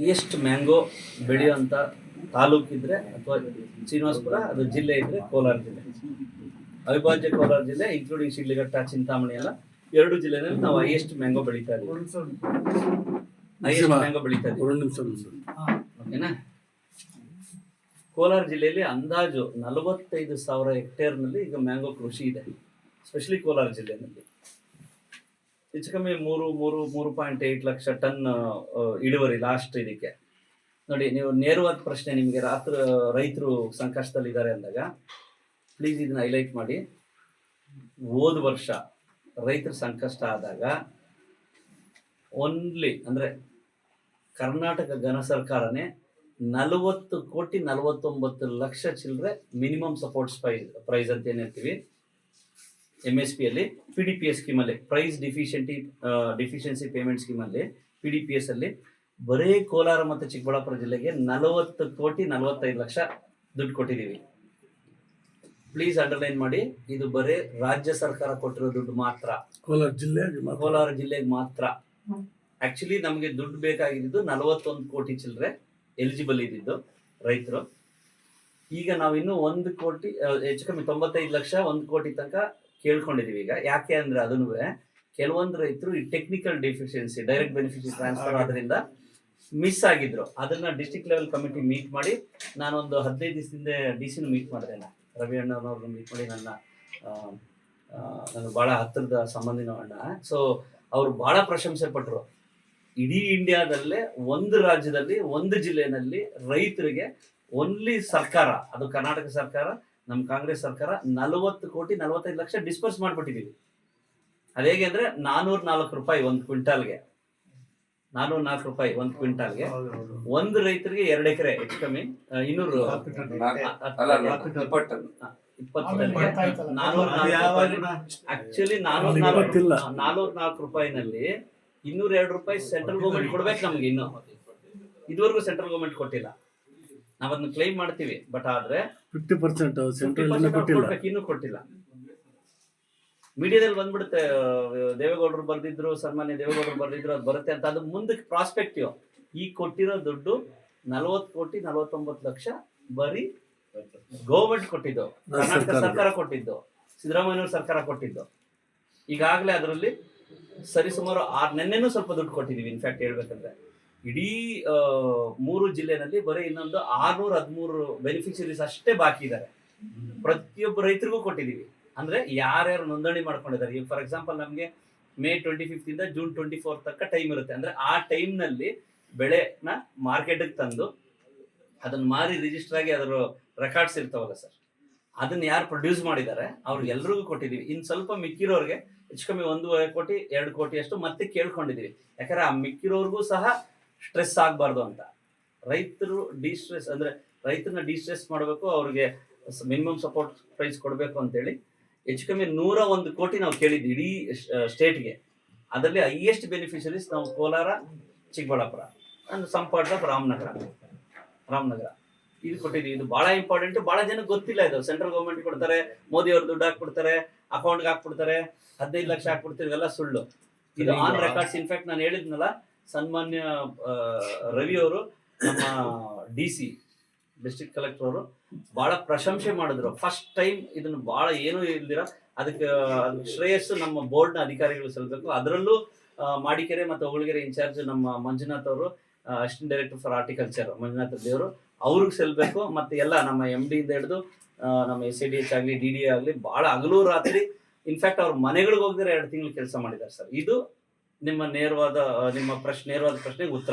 ಎಷ್ಟು ಮ್ಯಾಂಗೋ ಬೆಳೆಯುವಂತ ತಾಲೂಕಿದ್ರೆ ಅಥವಾ ಶ್ರೀನಿವಾಸಪುರ ಅದು ಜಿಲ್ಲೆ ಇದ್ರೆ ಕೋಲಾರ ಜಿಲ್ಲೆ. ಅವಿಭಾಜ್ಯ ಕೋಲಾರ ಜಿಲ್ಲೆ ಇನ್ಕ್ಲೂಡಿಂಗ್ ಶಿಡ್ಲಘಟ್ಟ ಚಿಂತಾಮಣಿ ಎಲ್ಲ ಎರಡು ಜಿಲ್ಲೆನಲ್ಲಿ ನಾವು ಹೈಯೆಸ್ಟ್ ಮ್ಯಾಂಗೋ ಬೆಳೀತಾ ಇದ್ದೀವಿ ಹೈಯೆಸ್ಟ್ ಮ್ಯಾಂಗೋ ಬೆಳೀತಾ ಇದ್ದೀವಿ ಓಕೆನಾ? ಕೋಲಾರ ಜಿಲ್ಲೆಯಲ್ಲಿ ಅಂದಾಜು ನಲವತ್ತೈದು ಸಾವಿರ ಹೆಕ್ಟೇರ್ನಲ್ಲಿ ಈಗ ಮ್ಯಾಂಗೋ ಕೃಷಿ ಇದೆ ಸ್ಪೆಷಲಿ ಕೋಲಾರ ಜಿಲ್ಲೆಯಲ್ಲಿ. ಹೆಚ್ಚು ಕಮ್ಮಿ ಮೂರು ಮೂರು ಮೂರು ಪಾಯಿಂಟ್ ಏಟ್ ಲಕ್ಷ ಟನ್ ಇಳುವರಿ ಲಾಸ್ಟ್ ಇದಕ್ಕೆ. ನೋಡಿ, ನೀವು ನೇರವಾದ ಪ್ರಶ್ನೆ ನಿಮಗೆ ರಾತ್ರಿ, ರೈತರು ಸಂಕಷ್ಟದಲ್ಲಿದ್ದಾರೆ ಅಂದಾಗ ಪ್ಲೀಸ್ ಇದನ್ನ ಹೈಲೈಟ್ ಮಾಡಿ. ಹೋದ ವರ್ಷ ರೈತರ ಸಂಕಷ್ಟ ಆದಾಗ ಓನ್ಲಿ ಅಂದರೆ ಕರ್ನಾಟಕ ಘನ ಸರ್ಕಾರನೇ ನಲವತ್ತು ಕೋಟಿ ನಲವತ್ತೊಂಬತ್ತು ಲಕ್ಷ ಚಿಲ್ಲರೆ ಮಿನಿಮಮ್ ಸಪೋರ್ಟ್ಸ್ ಪ್ರೈಸ್ ಪ್ರೈಸ್ ಅಂತ ಏನ್ ಎಂ ಎಸ್ ಪಿ ಅಲ್ಲಿ ಪಿ ಡಿ ಪಿ ಎಸ್ ಸ್ಕೀಮಲ್ಲಿ ಪ್ರೈಸ್ ಡಿಫಿಷಿಯಂಟಿ ಡಿಫಿಷಿಯನ್ಸಿ ಪೇಮೆಂಟ್ ಸ್ಕೀಮಲ್ಲಿ ಪಿ ಡಿ ಪಿ ಎಸ್ ಅಲ್ಲಿ ಬರೀ ಕೋಲಾರ ಮತ್ತು ಚಿಕ್ಕಬಳ್ಳಾಪುರ ಜಿಲ್ಲೆಗೆ ನಲವತ್ತು ಕೋಟಿ ನಲವತ್ತೈದು ಲಕ್ಷ ದುಡ್ಡು ಕೊಟ್ಟಿದ್ದೀವಿ. ಪ್ಲೀಸ್ ಅಂಡರ್ಲೈನ್ ಮಾಡಿ ಇದು ಬರೀ ರಾಜ್ಯ ಸರ್ಕಾರ ಕೊಟ್ಟಿರೋ ದುಡ್ಡು ಮಾತ್ರ. ಕೋಲಾರ ಜಿಲ್ಲೆ ಕೋಲಾರ ಜಿಲ್ಲೆಗೆ ಮಾತ್ರ. ಆಕ್ಚುಲಿ ನಮಗೆ ದುಡ್ಡು ಬೇಕಾಗಿದ್ದು ನಲವತ್ತೊಂದು ಕೋಟಿ ಚಿಲ್ಲರೆ ಎಲಿಜಿಬಲ್ ಇದ್ದಿದ್ದು ರೈತರು. ಈಗ ನಾವಿನ್ನು ಇನ್ನು ಒಂದು ಕೋಟಿ ಹೆಚ್ಚು ಕಮ್ಮಿ ತೊಂಬತ್ತೈದು ಲಕ್ಷ ಒಂದು ಕೋಟಿ ತನಕ ಕೇಳ್ಕೊಂಡಿದೀವಿ. ಈಗ ಯಾಕೆ ಅಂದ್ರೆ ಅದನ್ನು ಕೆಲವೊಂದು ರೈತರು ಈ technical deficiency direct benefit transfer ಆದ್ರಿಂದ ಮಿಸ್ ಆಗಿದ್ರು. ಅದನ್ನ ಡಿಸ್ಟ್ರಿಕ್ಟ್ ಲೆವೆಲ್ ಕಮಿಟಿ ಮೀಟ್ ಮಾಡಿ ನಾನೊಂದು ಹದಿನೈದು ದಿವಸದಿಂದ ಡಿ ಸಿನೂ ಮೀಟ್ ಮಾಡಿದೆ ನಾನು ರವಿ ಅಣ್ಣನವ್ರನ್ನ ಮೀಟ್ ಮಾಡಿ ನನ್ನ ನನ್ನ ಬಹಳ ಹತ್ತಿರದ ಸಂಬಂಧಿನ ಅಣ್ಣ. ಸೊ ಅವರು ಬಹಳ ಪ್ರಶಂಸೆ ಪಟ್ಟರು ಇಡೀ ಇಂಡಿಯಾದಲ್ಲೇ ಒಂದು ರಾಜ್ಯದಲ್ಲಿ ಒಂದು ಜಿಲ್ಲೆಯಲ್ಲಿ ರೈತರಿಗೆ ಓನ್ಲಿ ಸರ್ಕಾರ ಅದು ಕರ್ನಾಟಕ ಸರ್ಕಾರ ನಮ್ಮ ಕಾಂಗ್ರೆಸ್ ಸರ್ಕಾರ ನಲವತ್ತು ಕೋಟಿ ನಲವತ್ತೈದು ಲಕ್ಷ ಡಿಸ್ಪರ್ಸ್ ಮಾಡ್ಬಿಟ್ಟಿದೀವಿ. ಅದೇಗೆ ಅಂದ್ರೆ ನಾನೂರ್ ನಾಲ್ಕು ರೂಪಾಯಿ ಒಂದು ಕ್ವಿಂಟಾಲ್ಗೆ. ನಾನೂರ ನಾಲ್ಕು ರೂಪಾಯಿ ಒಂದು ಕ್ವಿಂಟಾಲ್ಗೆ. ಒಂದು ರೈತರಿಗೆ ಎರಡು ಎಕರೆ ಹೆಚ್ಚು ಕಮ್ಮಿ ಇನ್ನೂರು ಆಕ್ಚುಲಿ ನಾನೂರ ಅದು ನಾಲ್ಕು. ನಾಲ್ಕು ರೂಪಾಯಿನಲ್ಲಿ ಇನ್ನೂರ ಎರಡು ರೂಪಾಯಿ ಸೆಂಟ್ರಲ್ ಗೌರ್ಮೆಂಟ್ ಕೊಡ್ಬೇಕು ನಮ್ಗೆ ಇನ್ನು. ಇದುವರೆಗೂ ಸೆಂಟ್ರಲ್ ಗೌರ್ಮೆಂಟ್ ಕೊಟ್ಟಿಲ್ಲ. ನಾವದನ್ನ ಅದನ್ನ ಕ್ಲೈಮ್ ಮಾಡ್ತೀವಿ. ಬಟ್ ಆದ್ರೆ ಫಿಫ್ಟಿ ಪರ್ಸೆಂಟ್ 50% ಸೆಂಟ್ರಲ್ ಕೊಟ್ಟಿಲ್ಲ ಇನ್ನೂ ಕೊಟ್ಟಿಲ್ಲ. ಮೀಡಿಯಾದಲ್ಲಿ ಬಂದ್ಬಿಡುತ್ತೆ ದೇವೇಗೌಡರು ಬರ್ದಿದ್ರು ಸನ್ಮಾನ್ಯ ದೇವೇಗೌಡರು ಬರ್ದಿದ್ರು ಅದು ಬರುತ್ತೆ ಅಂತ. ಅದು ಮುಂದಕ್ಕೆ ಪ್ರಾಸ್ಪೆಕ್ಟಿವ್ ಈ ಕೊಟ್ಟಿರೋ ದುಡ್ಡು ನಲವತ್ತು ಕೋಟಿ ನಲವತ್ತೊಂಬತ್ತು ಲಕ್ಷ ಬರೀ ಗೌರ್ಮೆಂಟ್ ಕೊಟ್ಟಿದ್ದು. ಕರ್ನಾಟಕ ಸರ್ಕಾರ. ಸರ್ಕಾರ ಕೊಟ್ಟಿದ್ದು. ಸಿದ್ದರಾಮಯ್ಯ ಸರ್ಕಾರ ಕೊಟ್ಟಿದ್ದು. ಈಗಾಗಲೇ ಅದರಲ್ಲಿ ಸರಿಸುಮಾರು ಆರ್ ನೆನ್ನೆನೂ ಸ್ವಲ್ಪ ದುಡ್ಡು ಕೊಟ್ಟಿದ್ದೀವಿ ಇನ್ಫ್ಯಾಕ್ಟ್ ಹೇಳ್ಬೇಕಂದ್ರೆ. ಇಡೀ ಮೂರು ಜಿಲ್ಲೆನಲ್ಲಿ ಬರೀ ಇನ್ನೊಂದು ಆರ್ನೂರ ಹದಿಮೂರು ಬೆನಿಫಿಷರೀಸ್ ಅಷ್ಟೇ ಬಾಕಿ ಇದ್ದಾರೆ ಪ್ರತಿಯೊಬ್ಬ ರೈತರಿಗೂ ಕೊಟ್ಟಿದ್ದೀವಿ ಅಂದ್ರೆ ಯಾರ್ಯಾರು ನೋಂದಣಿ ಮಾಡ್ಕೊಂಡಿದ್ದಾರೆ. ಈಗ ಫಾರ್ ಎಕ್ಸಾಂಪಲ್ ನಮಗೆ ಮೇ ಟ್ವೆಂಟಿ ಫಿಫ್ತ್ ಇಂದ ಜೂನ್ ಟ್ವೆಂಟಿ ಫೋರ್ ತನಕ ಟೈಮ್ ಇರುತ್ತೆ. ಅಂದ್ರೆ ಆ ಟೈಮ್ನಲ್ಲಿ ನಲ್ಲಿ ಬೆಳೆನ ಮಾರ್ಕೆಟ್ಗೆ ತಂದು ಅದನ್ನ ಮಾರಿ ರಿಜಿಸ್ಟರ್ ಆಗಿ ಅದರ ರೆಕಾರ್ಡ್ಸ್ ಇರ್ತಾವಲ್ಲ ಸರ್ ಅದನ್ನ ಯಾರು ಪ್ರೊಡ್ಯೂಸ್ ಮಾಡಿದ್ದಾರೆ, ಅವ್ರಿಗೆ ಎಲ್ರಿಗೂ ಕೊಟ್ಟಿದೀವಿ. ಇನ್ ಸ್ವಲ್ಪ ಮಿಕ್ಕಿರೋರಿಗೆ ಹೆಚ್ಚು ಕಮ್ಮಿ ಒಂದೂವರೆ ಕೋಟಿ, ಎರಡು ಕೋಟಿ ಅಷ್ಟು ಮತ್ತೆ ಕೇಳ್ಕೊಂಡಿದ್ದೀವಿ ಯಾಕಂದ್ರೆ ಆ ಮಿಕ್ಕಿರೋರ್ಗೂ ಸಹ ಸ್ಟ್ರೆಸ್ ಆಗಬಾರ್ದು ಅಂತ. ರೈತರು ಡಿಸ್ಟ್ರೆಸ್ ಅಂದ್ರೆ ರೈತರನ್ನ ಡಿಸ್ಟ್ರೆಸ್ ಮಾಡಬೇಕು ಅವ್ರಿಗೆ ಮಿನಿಮಮ್ ಸಪೋರ್ಟ್ ಪ್ರೈಸ್ ಕೊಡಬೇಕು ಅಂತೇಳಿ ಹೆಚ್ಚು ಕಮ್ಮಿ ನೂರ ಒಂದು ಕೋಟಿ ನಾವು ಕೇಳಿದ್ವಿ ಇಡೀ ಸ್ಟೇಟ್ಗೆ. ಅದರಲ್ಲಿ ಹೈಯೆಸ್ಟ್ ಬೆನಿಫಿಷರೀಸ್ ನಾವು Kolar Chikkaballapur and some part of Ramanagara Ramanagara. ಇದು ಕೊಟ್ಟಿದ್ವಿ. ಇದು ಬಹಳ ಇಂಪಾರ್ಟೆಂಟ್. ಬಹಳ ಜನ ಗೊತ್ತಿಲ್ಲ ಇದು. ಸೆಂಟ್ರಲ್ ಗೌರ್ಮೆಂಟ್ ಕೊಡ್ತಾರೆ ಮೋದಿ ಅವರು ದುಡ್ಡು ಹಾಕ್ಬಿಡ್ತಾರೆ ಅಕೌಂಟ್ಗೆ ಹಾಕ್ಬಿಡ್ತಾರೆ ಹದಿನೈದು ಲಕ್ಷ ಹಾಕ್ಬಿಡ್ತೀವಿ ಇವೆಲ್ಲ ಸುಳ್ಳು. ಇದು ಆನ್ ರೆಕಾರ್ಡ್ಸ್ ಇನ್ಫ್ಯಾಕ್ಟ್ ನಾನು ಹೇಳಿದ್ನಲ್ಲ ಸನ್ಮಾನ್ಯ ರವಿ ಅವರು ನಮ್ಮ ಡಿ ಸಿ ಡಿಸ್ಟಿಕ್ ಕಲೆಕ್ಟರ್ ಅವರು ಬಹಳ ಪ್ರಶಂಸೆ ಮಾಡಿದ್ರು. ಫಸ್ಟ್ ಟೈಮ್ ಇದನ್ನು ಬಹಳ ಏನೂ ಇಲ್ದಿರ ಅದಕ್ಕೆ ಶ್ರೇಯಸ್ಸು ನಮ್ಮ ಬೋರ್ಡ್ನ ಅಧಿಕಾರಿಗಳು ಸಲ್ಲಬೇಕು ಅದರಲ್ಲೂ ಮಾಡಿಕೆರೆ ಮತ್ತು ಹೊಳಗೆರೆ ಇನ್ಚಾರ್ಜ್ ನಮ್ಮ ಮಂಜುನಾಥ್ ಅವರು assistant director for horticulture Manjunath ದೇವರು ಅವ್ರಿಗೆ ಸೆಲ್ಬೇಕು ಮತ್ತೆ ಎಲ್ಲ ನಮ್ಮ ಎಂ ಡಿ ಇಂದ ಹಿಡಿದು ನಮ್ಮ ಎಸ್ ಡಿ ಎಚ್ ಆಗಲಿ, ಡಿ ಡಿ ಆಗಲಿ ಬಹಳ ಹಗಲು ರಾತ್ರಿ. ಇನ್ಫ್ಯಾಕ್ಟ್ ಅವ್ರ ಮನೆಗಳಿಗೆ ಹೋಗಿದ್ರೆ ಎರಡು ತಿಂಗಳು ಕೆಲಸ ಮಾಡಿದ್ದಾರೆ ಸರ್. ಇದು ನಿಮ್ಮ ನೇರವಾದ ನಿಮ್ಮ ಪ್ರಶ್ನೆ ನೇರವಾದ ಪ್ರಶ್ನೆಗೆ ಉತ್ತರ.